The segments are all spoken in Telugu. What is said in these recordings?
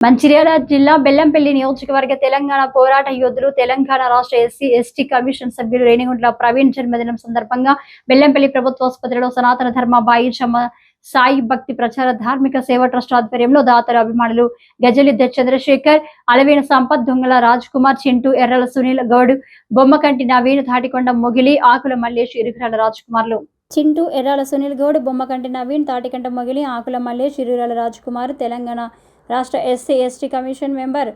మంచిర్యాల జిల్లా బెల్లంపల్లి నియోజకవర్గ తెలంగాణ పోరాట యోధులు తెలంగాణ రాష్ట్ర ఎస్సీ ఎస్టీ కమిషన్ సభ్యులు రేణిగుంట్ల ప్రవీణ్ జన్మదినం సందర్భంగా బెల్లంపల్లి ప్రభుత్వాసుపత్రిలో సనాతన ధర్మ బాయిచమ్మ సాయి భక్తి ప్రచార ధార్మిక సేవ ట్రస్ట్ ఆధ్వర్యంలో దాతల అభిమానులు గజలిద్ద చంద్రశేఖర్ అలవేణ సంపత్ దొంగల రాజ్ కుమార్ చింటూ ఎర్రల సునీల్ గౌడ్ బొమ్మకంటి నవీన్ తాటికొండ మొగిలి ఆకుల మల్లేష్ ఇరుగురాల రాజ్ కుమార్లు చింటూ ఎర్రాల సునీల్ గౌడ్ బొమ్మకంటి నవీన్ తాటికంట మొగిలి ఆకుల మల్లేష్ ఇరుగురాల రాజ్ కుమార్ తెలంగాణ రాష్ట్ర SC ST commission member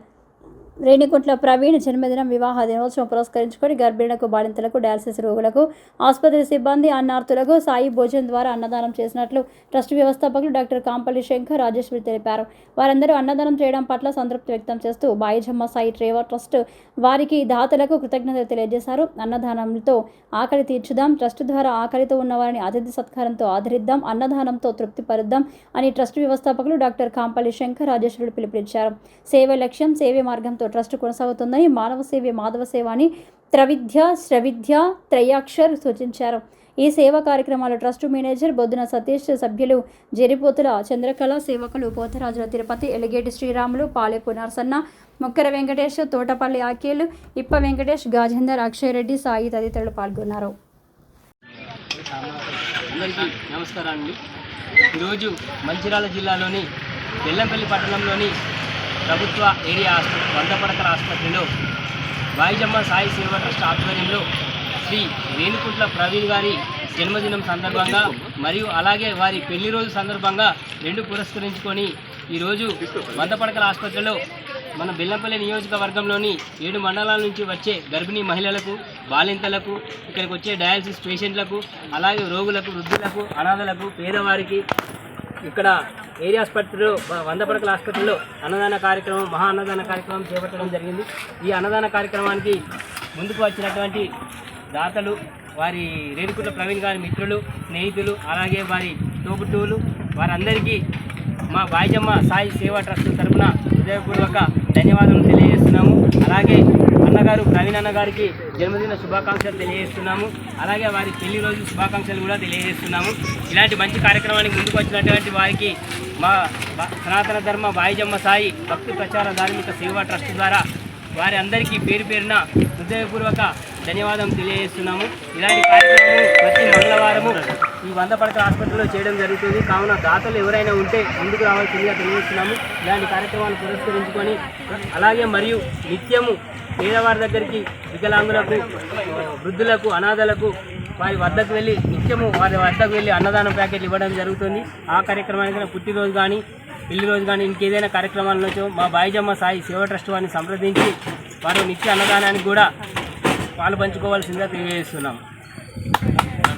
Reniguntla Praveen జన్మదినం వివాహ దినోత్సవం పురస్కరించుకొని గర్భిణులకు బాలింతలకు డయాలసిస్ రోగులకు ఆసుపత్రి సిబ్బంది అన్నార్థులకు సాయి భోజనం ద్వారా అన్నదానం చేసినట్లు ట్రస్ట్ వ్యవస్థాపకులు డాక్టర్ కాంపల్లి శంకర్ రాజేశ్వరి తెలిపారు. వారందరూ అన్నదానం చేయడం పట్ల సంతృప్తి వ్యక్తం చేస్తూ బాయిజమ్మ సాయి ట్రేవర్ ట్రస్ట్ వారికి దాతలకు కృతజ్ఞతలు తెలియజేశారు. అన్నదానంతో ఆకలి తీర్చుదాం ట్రస్ట్ ద్వారా ఆకలితో ఉన్నవారిని అతిథి సత్కారంతో ఆదరిద్దాం అన్నదానంతో తృప్తి పరుద్దాం అని ట్రస్ట్ వ్యవస్థాపకులు డాక్టర్ కాంపల్లి శంకర్ రాజేశ్వరుడు పిలుపునిచ్చారు. సేవ లక్ష్యం సేవే మార్గంతో ట్రస్ట్ కొనసాగుతుందని మానవ సేవే మాధవ సేవ అని త్రవిద్య శ్రవిద్య త్రయాక్షర్ సూచించారు. ఈ సేవా కార్యక్రమాలు ట్రస్ట్ మేనేజర్ బొద్దున సతీష్ సభ్యులు జరిపోతుల చంద్రకళ సేవకులు పోతరాజుల తిరుపతి ఎలిగేటి శ్రీరాములు పాలెపు నరసన్న ముక్కర వెంకటేష్ తోటపల్లి ఆకేలు ఇప్ప వెంకటేష్ గాజేందర్ అక్షయ్ రెడ్డి సాయి తదితరులు పాల్గొన్నారు. అందరికీ నమస్కారం అండి. ఈరోజు మంచిర్యాల జిల్లాలోని బెల్లంపల్లి పట్టణంలోని ప్రభుత్వ ఏరియా ఆసుపత్రి వంద పడకల ఆసుపత్రిలో వాయిజమ్మ సాయి సేవ ట్రస్ట్ ఆధ్వర్యంలో శ్రీ రేణుకుంట్ల ప్రవీణ్ గారి జన్మదినం సందర్భంగా మరియు అలాగే వారి పెళ్ళి రోజు సందర్భంగా రెండు పురస్కరించుకొని ఈరోజు వంద పడకల ఆసుపత్రిలో మన బెల్లంపల్లి నియోజకవర్గంలోని ఏడు మండలాల నుంచి వచ్చే గర్భిణీ మహిళలకు బాలింతలకు ఇక్కడికి వచ్చే డయాలసిస్ పేషెంట్లకు అలాగే రోగులకు వృద్ధులకు అనాథలకు పేదవారికి ఇక్కడ ఏరియా ఆసుపత్రిలో వంద పడకల ఆసుపత్రిలో అన్నదాన కార్యక్రమం మహా అన్నదాన కార్యక్రమం చేపట్టడం జరిగింది. ఈ అన్నదాన కార్యక్రమానికి ముందుకు వచ్చినటువంటి దాతలు వారి రేణుకుంట ప్రవీణ్ గారి మిత్రులు స్నేహితులు అలాగే వారి తోబుట్టువులు వారందరికీ మా బాయిజమ్మ సాయి సేవా ట్రస్ట్ తరఫున హృదయపూర్వక ధన్యవాదాలు తెలియజేస్తున్నాము. అలాగే గారు ప్రవీణ్ అన్న గారికి జన్మదిన శుభాకాంక్షలు తెలియజేస్తున్నాము. అలాగే వారి పెళ్ళి రోజు శుభాకాంక్షలు కూడా తెలియజేస్తున్నాము. ఇలాంటి మంచి కార్యక్రమానికి ముందుకు వచ్చినటువంటి వారికి మా సనాతన ధర్మ వాయిజమ్మ సాయి భక్తి ప్రచార ధార్మిక సేవా ట్రస్ట్ ద్వారా వారి అందరికీ పేరు పేరున హృదయపూర్వక ధన్యవాదం తెలియజేస్తున్నాము. ఇలాంటి కార్యక్రమం ప్రతి మంగళవారము ఈ వంద పడక ఆసుపత్రిలో చేయడం జరుగుతుంది. కావున దాతలు ఎవరైనా ఉంటే ముందుకు రావాల్సిందిగా తెలియజేస్తున్నాము. ఇలాంటి కార్యక్రమాలు పురస్కరించుకొని అలాగే మరియు నిత్యము పేదవారి దగ్గరికి వికలాంగులకు వృద్ధులకు అనాథలకు వారి వద్దకు వెళ్ళి నిత్యము వారి వద్దకు వెళ్ళి అన్నదానం ప్యాకెట్లు ఇవ్వడం జరుగుతుంది. ఆ కార్యక్రమానికి పుట్టినరోజు కానీ పెళ్ళి రోజు కానీ ఇంకేదైనా కార్యక్రమాలను మా బాయిజమ్మ సాయి సేవ ట్రస్ట్ వారిని సంప్రదించి వారు నిత్య అన్నదానానికి కూడా పాలు పంచుకోవాల్సిందిగా తెలియజేస్తున్నాం